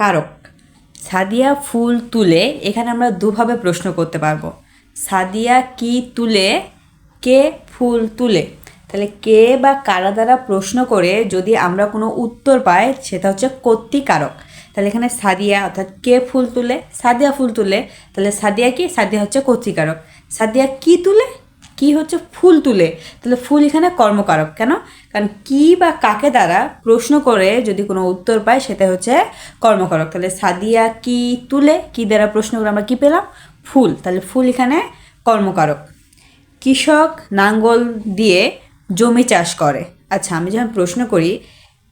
কারক। সাদিয়া ফুল তুলে এখানে আমরা দুভাবে প্রশ্ন করতে পারব। সাদিয়া কি তুলে, কে ফুল তুলে? তাহলে কে বা কারা দ্বারা প্রশ্ন করে যদি আমরা কোনো উত্তর পাই, সেটা হচ্ছে কর্তৃকারক তাহলে এখানে সাদিয়া অর্থাৎ কে ফুল তুলে? সাদিয়া ফুল তুলে। তাহলে সাদিয়া কি? সাদিয়া হচ্ছে কর্তৃকারক সাদিয়া কি তুলে? কি হচ্ছে? ফুল তুলে। তাহলে ফুল এখানে কর্মকারক কেন? কারণ কি বা কাকে দ্বারা প্রশ্ন করে যদি কোনো উত্তর পায়, সেটা হচ্ছে কর্মকারক। তাহলে সাদিয়া কি তুলে? কি দ্বারা প্রশ্ন করে আমরা কী পেলাম? ফুল। তাহলে ফুল এখানে কর্মকারক। কৃষক নাঙ্গল দিয়ে জমি চাষ করে। আচ্ছা আমি যখন প্রশ্ন করি,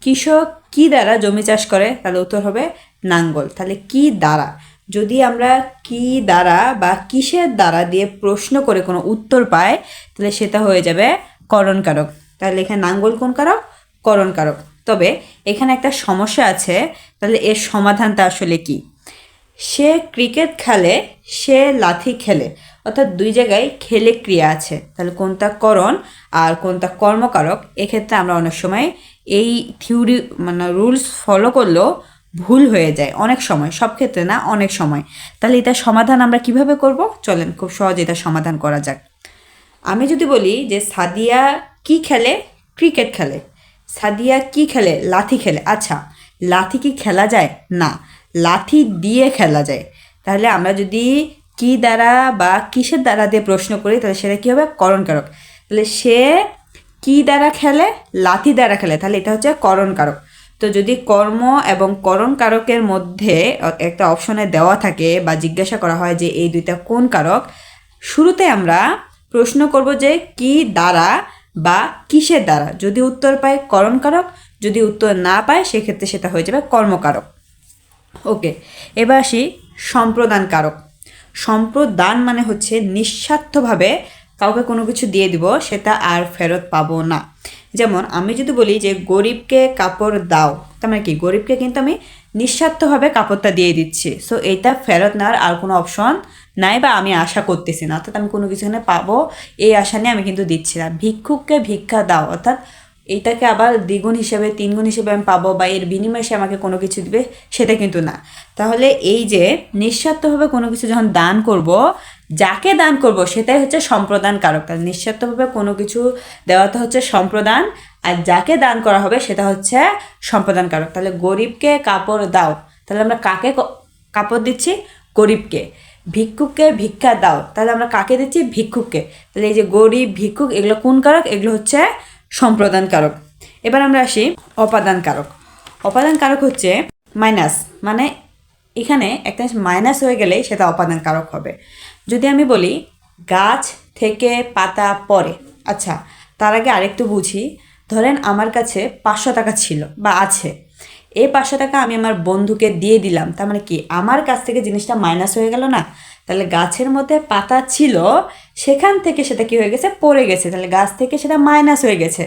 কৃষক কি দ্বারা জমি চাষ করে? তাহলে উত্তর হবে নাঙ্গল। তাহলে কি দ্বারা? যদি আমরা কি দ্বারা বা কিসের দ্বারা দিয়ে প্রশ্ন করে কোনো উত্তর পাই, তাহলে সেটা হয়ে যাবে করণকারক। তাহলে এখানে নাঙ্গল কোন কারক? করণকারক। তবে এখানে একটা সমস্যা আছে, তাহলে এর সমাধানটা আসলে কি? সে ক্রিকেট খেলে, সে লাথি খেলে, অর্থাৎ দুই জায়গায় খেলে ক্রিয়া আছে। তাহলে কোনটা করণ আর কোনটা কর্মকারক? এক্ষেত্রে আমরা অনেক সময় এই থিওরি মানে রুলস ফলো করলেও ভুল হয়ে যায় অনেক সময়, সব ক্ষেত্রে না, অনেক সময়। তাহলে এটার সমাধান আমরা কীভাবে করব? চলেন খুব সহজে এটা সমাধান করা যাক। আমি যদি বলি যে সাদিয়া কি খেলে? ক্রিকেট খেলে। সাদিয়া কি খেলে? লাথি খেলে। আচ্ছা লাথি কি খেলা যায়? না, লাথি দিয়ে খেলা যায়। তাহলে আমরা যদি কি দ্বারা বা কিসের দ্বারা দিয়ে প্রশ্ন করি, তাহলে সেটা কী হবে? করণকারক। তাহলে সে কি দ্বারা খেলে? লাথি দ্বারা খেলে। তাহলে এটা হচ্ছে করণকারক। তো যদি কর্ম এবং করণ কারকের মধ্যে একটা অপশনে দেওয়া থাকে বা জিজ্ঞাসা করা হয় যে এই দুইটা কোন কারক, শুরুতে আমরা প্রশ্ন করব যে কি দ্বারা বা কিসের দ্বারা। যদি উত্তর পায় করণ কারক, যদি উত্তর না পায় সেক্ষেত্রে সেটা হয়ে যাবে কর্মকারক ওকে এবার আসি সম্প্রদান কারক। সম্প্রদান মানে হচ্ছে নিঃস্বার্থভাবে কাউকে কোনো কিছু দিয়ে দিব, সেটা আর ফেরত পাবো না। যেমন আমি যদি বলি যে গরিবকে কাপড় দাও, তার মানে কি? গরিবকে কিন্তু আমি নিঃস্বার্থভাবে কাপড়টা দিয়ে দিচ্ছি। সো এটা ফেরত নেওয়ার আর কোনো অপশন নাই বা আমি আশা করতেছি না। অর্থাৎ আমি কোনো কিছু এখানে পাবো, এই আশা নিয়ে আমি কিন্তু দিচ্ছি না। ভিক্ষুককে ভিক্ষা দাও, অর্থাৎ এইটাকে আবার দ্বিগুণ হিসেবে, তিনগুণ হিসেবে আমি পাবো বা এর বিনিময়ে সে আমাকে কোনো কিছু দিবে, সেটা কিন্তু না। তাহলে এই যে নিঃস্বার্থভাবে কোনো কিছু যখন দান করব যাকে দান করব সেটাই হচ্ছে সম্প্রদান কারক তাহলে নিঃস্বার্থভাবে কোনো কিছু দেওয়া তো হচ্ছে সম্প্রদান, আর যাকে দান করা হবে সেটা হচ্ছে সম্প্রদান কারক। তাহলে গরিবকে কাপড় দাও। তাহলে আমরা কাকে কাপড় দিচ্ছি? গরিবকে। ভিক্ষুককে ভিক্ষা দাও। তাহলে আমরা কাকে দিচ্ছি? ভিক্ষুককে। তাহলে এই যে গরিব, ভিক্ষুক, এগুলো কোন কারক? এগুলো হচ্ছে সম্প্রদান কারক। এবার আমরা আসি অপাদান কারক। অপাদান কারক হচ্ছে মাইনাস। মানে এখানে একটা মাইনাস হয়ে গেলে সেটা অপাদান কারক হবে। যদি আমি বলি, গাছ থেকে পাতা পড়ে আচ্ছা তার আগে আরেকটু বুঝি। ধরেন আমার কাছে পাঁচশো টাকা ছিল বা আছে। এই পাঁচশো টাকা আমি আমার বন্ধুকে দিয়ে দিলাম। তার মানে কি? আমার কাছ থেকে জিনিসটা মাইনাস হয়ে গেল না? তাহলে গাছের মধ্যে পাতা ছিল, সেখান থেকে সেটা কি হয়ে গেছে? পড়ে গেছে। তাহলে গাছ থেকে সেটা মাইনাস হয়ে গেছে।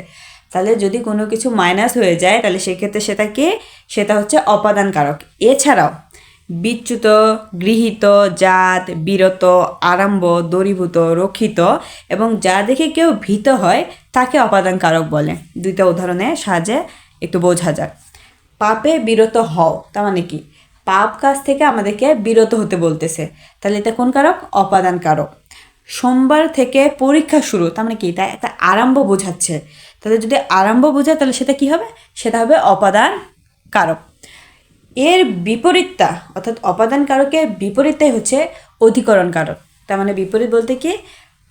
তাহলে যদি কোনো কিছু মাইনাস হয়ে যায়, তাহলে সেক্ষেত্রে সেটা কি? সেটা হচ্ছে অপাদান কারক এছাড়াও বিচ্যুত, গৃহীত, জাত, বিরত, আরম্ভ দরিভূত রক্ষিত এবং যা দেখে কেউ ভীত হয়, তাকে অপাদান কারক বলে। দুইটা উদাহরণের সাহায্যে একটু বোঝা যাক। পাপে বিরত হও, তার মানে কি? পাপ কাজ থেকে আমাদেরকে বিরত হতে বলতেছে। তাহলে এটা কোন কারক? অপাদান কারক। সোমবার থেকে পরীক্ষা শুরু, তার মানে কি? এটা একটা আরম্ভ বোঝাচ্ছে। তাহলে যদি আরম্ভ বোঝায়, তাহলে সেটা কি হবে? সেটা হবে অপাদান কারক। এর বিপরীতটা, অর্থাৎ অপাদান কারকের বিপরীতটাই হচ্ছে অধিকরণ কারক তার মানে বিপরীত বলতে কি?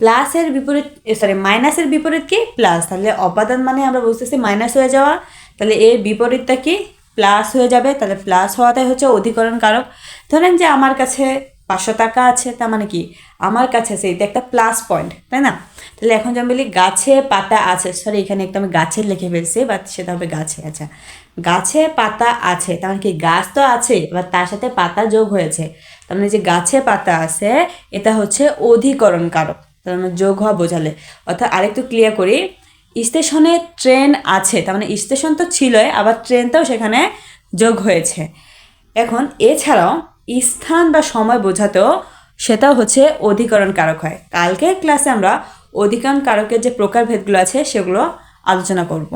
প্লাসের বিপরীত সরি মাইনাসের বিপরীত কি? প্লাস তাহলে অপাদান মানে আমরা বুঝতেছি মাইনাস হয়ে যাওয়া। তাহলে এর বিপরীতটা কি? প্লাস হয়ে যাবে। তাহলে প্লাস হওয়াটাই হচ্ছে অধিকরণ কারক ধরেন যে আমার কাছে পাঁচশো টাকা আছে, তার মানে কি? আমার কাছে আছে, এটা একটা প্লাস পয়েন্ট তাই না? তাহলে এখন যেমন বলি গাছে পাতা আছে সরি এখানে একটু আমি গাছের লিখে ফেলছি বাট সেটা হবে গাছে আচ্ছা। গাছে পাতা আছে, তার মানে কি? গাছ তো আছে এবার তার সাথে পাতা যোগ হয়েছে। তার মানে যে গাছে পাতা আছে, এটা হচ্ছে অধিকরণ কারক, তার মানে যোগ হওয়া বোঝালে। অর্থাৎ আরেকটু ক্লিয়ার করি, স্টেশনে ট্রেন আছে, তার মানে স্টেশন তো ছিলই, আবার ট্রেনটাও সেখানে যোগ হয়েছে। এখন এছাড়াও স্থান বা সময় বোঝাতেও সেটা হচ্ছে অধিকরণ কারক হয়। কালকের ক্লাসে আমরা অধিকরণ কারকের যে প্রকারভেদগুলো আছে সেগুলো আলোচনা করব।